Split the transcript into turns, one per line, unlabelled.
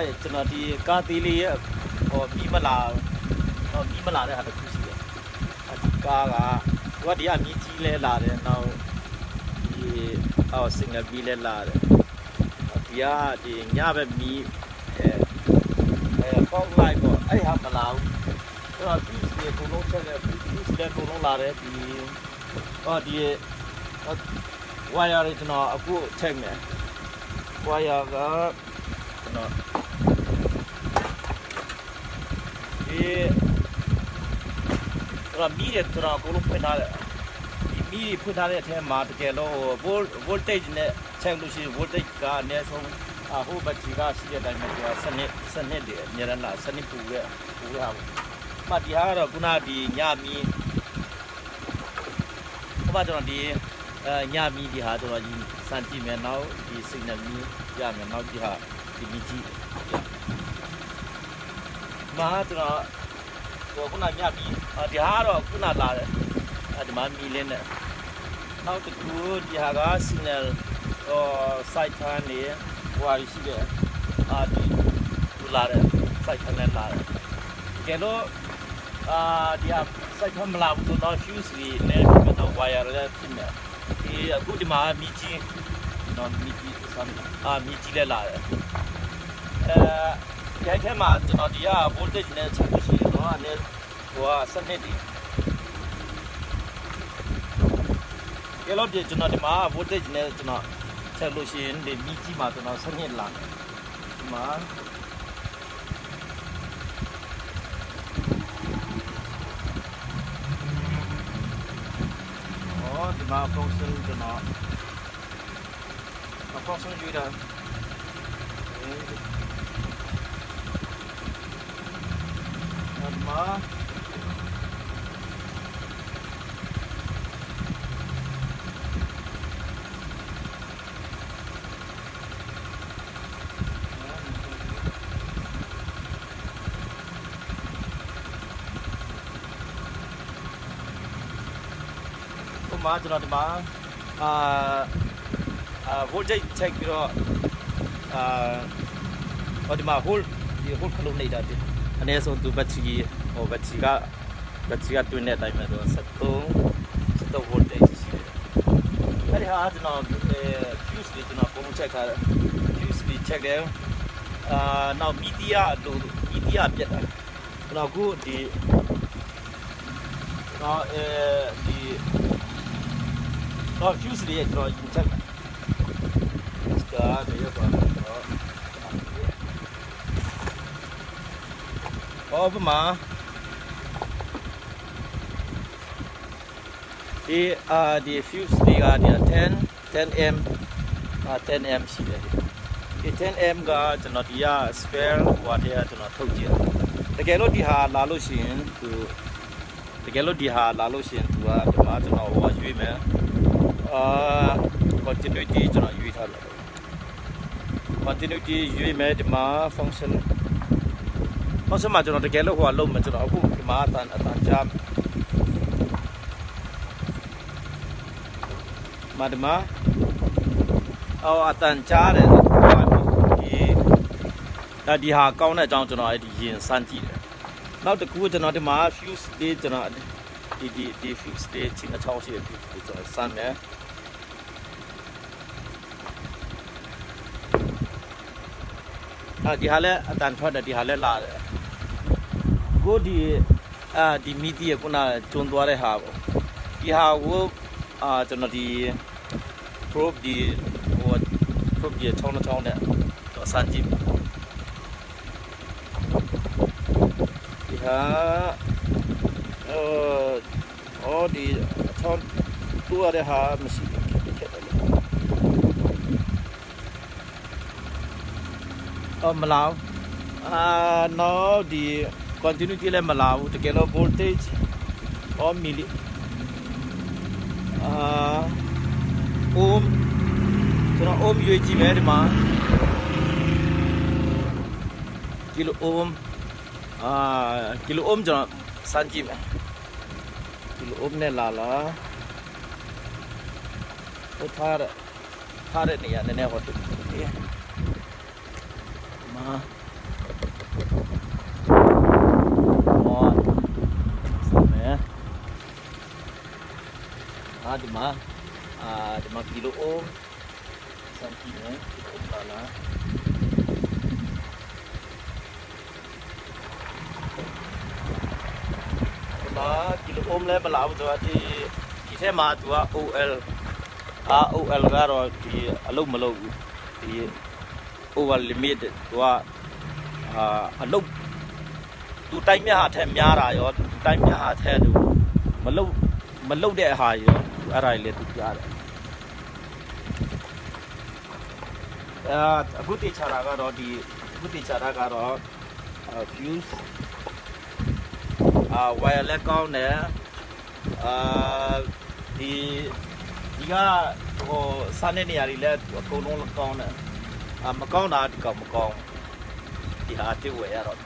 အဲ့ကျွန်တော်ဒီကားသေးလေးရဲ့ဟောပြီးမလာဟောပြီးမလာတဲ့ဟာတစ်ခုရှိတယ်အဲ့ဒီကားကသူကဒီအမြင့်ကြီးလဲလာတယ်နောက်ဒီအော်စင်ဂပီလဲလာတယ်ဒီကဒီညဘက်မီးအဲအဲပေါက်လိုက်ပေါ့အဲ့ဟာမလာဘူးကျွန်တော်ဒီစီကိုလုံးချက်တယ်ဒီစီလည်းကိုလုံးလာတယ်ဒီဟောဒီဝါယာတွေကျွန်တော်အခုချက်မယ်ဝါယာကကျွန်တော် ဒီတော့မီးရကျွန်တော်ကိုလုံးဖွင့်ထားတယ်ဒီမီးဖွင့်ထားတဲ့အထက်မှာတကယ်လို့ volt voltage နဲ့ချက်လို့ရှိရင် voltage ကအနည်းဆုံးအဟိုဘက်ကြီးကရှိတဲ့အတိုင်းမှာသူကစနစ်စနစ်တွေအများရလားစနစ်ပူရဲ့ပူရအောင်မှဒီဟာကတော့ခုနဒီညမီးဟိုဘကျွန်တော်ဒီအဲညမီးဒီဟာကျွန်တော်ဒီစမ်းကြည့်မယ်နောက်ဒီ signal မီးရမယ်နောက်ဒီဟာဒီမီးကြီး မာကျွန်တော်ဟိုခုနညမီးဒီဟာကတော့ခုနလာတယ်အဲဒီမှာမီးလင်းတယ်နောက်တစ်ခုဒီဟာက signal ဟို site ခံနေဟိုဟာရှိတယ်အာဒီသူလာတယ် site ခံနေလာတယ်ကဲလို့အာဒီဟာ site ခံမလာဘူးဆိုတော့ fuse လေးနဲ့ပြီးတော့ wire လည်းဖြစ်နေဒီအခုဒီမှာမီးကြီးနော်မီးကြီးဆမ်းအာမီးကြီးလည်းလာတယ် အဲရိုက်ထဲမှာကျွန်တော်ဒီက voltage နဲ့ချက်လို့ရှိရင်တော့အနေဟိုကစနစ်ဒီကဲလို့ဒီကျွန်တော်ဒီမှာ voltage နဲ့ကျွန်တော်ချက်လို့ရှိရင်ဒီမီးကြီးမှာကျွန်တော်စနစ်လာတယ်ဒီမှာအော်ဒီမှာ function ကျွန်တော် function ယူတာ အဲဒီမှာဟိုမှာကျွန်တော်ဒီမှာအာအာ voltage check ပြီးတော့အာဟိုဒီမှာ hold ဒီ hold ခလုံးနေတာဒီ အနည်းဆုံးသူဘက်ထရီဟိုဘက်ထရီကဘက်ထရီကတွင်းတဲ့အတိုင်းပဲဆို73 73 voltage ရှိတယ်အဲ့ဒီဟာကျွန်တော်အဲ fuse လေးကျွန်တော်ပုံ check ထားတယ် fuse လေး check တယ်အာနောက် media လို့ media ပြတ်တာကျွန်တော်အခုဒီတော့အဲဒီတော့ fuse လေးကျွန်တော်ယူချက်စကားတွေရောတော့ ဟောပမာဒီအာဒီ fuse လေးကဒီ10 10m အာ 10m ရှိတယ်ဒီ 10m ကကျွန်တော်ဒီက spare ဟိုတည်းကကျွန်တော်ထုတ်ကြည့်တကယ်လို့ဒီဟာလာလို့ရှိရင်သူတကယ်လို့ဒီဟာလာလို့ရှိရင်သူကဒီမှာကျွန်တော်ဟိုရွေးမယ်အာ continuity ကျွန်တော်ရွေးထားတယ် continuity ရွေးမယ်ဒီမှာ function function မှာကျွန်တော်တကယ်လို့ဟိုကလုံးမယ်ကျွန်တော်အခုဒီမှာအတန်အတန်ကြားမှာဒီမှာအော်အတန်ကြားတယ်ဒီဒါဒီဟာကောင်းတဲ့အကြောင်းကျွန်တော်အဲ့ဒီရင်စမ်းကြည့်တယ်နောက်တစ်ခုကျွန်တော်ဒီမှာ fuse လေးကျွန်တော်ဒီဒီဒီ fuse လေးချင်းအချောင်းရှိတဲ့ fuse လေးကျွန်တော်စမ်းတယ် အာဒီဟာလဲအတန်ထွက်တယ်ဒီဟာလဲလာတယ်ကိုဒီအာဒီမီဒီယခုနကျွန်းသွားတဲ့ဟာပေါ့ဒီဟာကိုအာကျွန်တော်ဒီ probe ဒီဟို probe ဒီချောင်းချောင်းနဲ့တော့စမ်းကြည့်ဒီဟာအော်ဒီချောင်းတူရတဲ့ဟာမရှိဘူးဖြစ်တယ်လေ အော်မလာအာနော်ဒီ continuity လည်းမလာဘူးတကယ်လို့ voltage or milli အာ ohm ကျွန်တော် ohm ရွေးကြည့်မယ်ဒီမှာကီလို ohm အာကီလို ohm ကျွန်တော်စမ်းကြည့်မယ်ကီလို ohm နဲ့လာလားဟိုထားရထားတဲ့နေရာနည်းနည်းဟောတူဒီမှာ Ah, di ma, ah, di ma kilo om, isang kilo, kilo pala. Diba, kilo om lah pala ako diba, di, kita ma, diba, OL, ah, OL ka ro, di, alaw malaw, di, over limit သူကအာအလုပ်သူတိုင်းမြဟာထက်များတာရောသူတိုင်းမြဟာထက်သူမလုပ်မလုပ်တဲ့ဟာရောအဲ့ဒါကြီးလည်းသူကြားတယ်အာအခုတေချာတာကတော့ဒီအခုတေချာတာကတော့အာ fuse အာ wireless ကောင်းတယ်အာဒီဒီကဟိုစားတဲ့နေရာတွေလည်းအကုန်လုံးကောင်းတယ် အာမကောင်းတာဒီကောင်မကောင်းဒီဟာတစ်ဝယ်ရတော့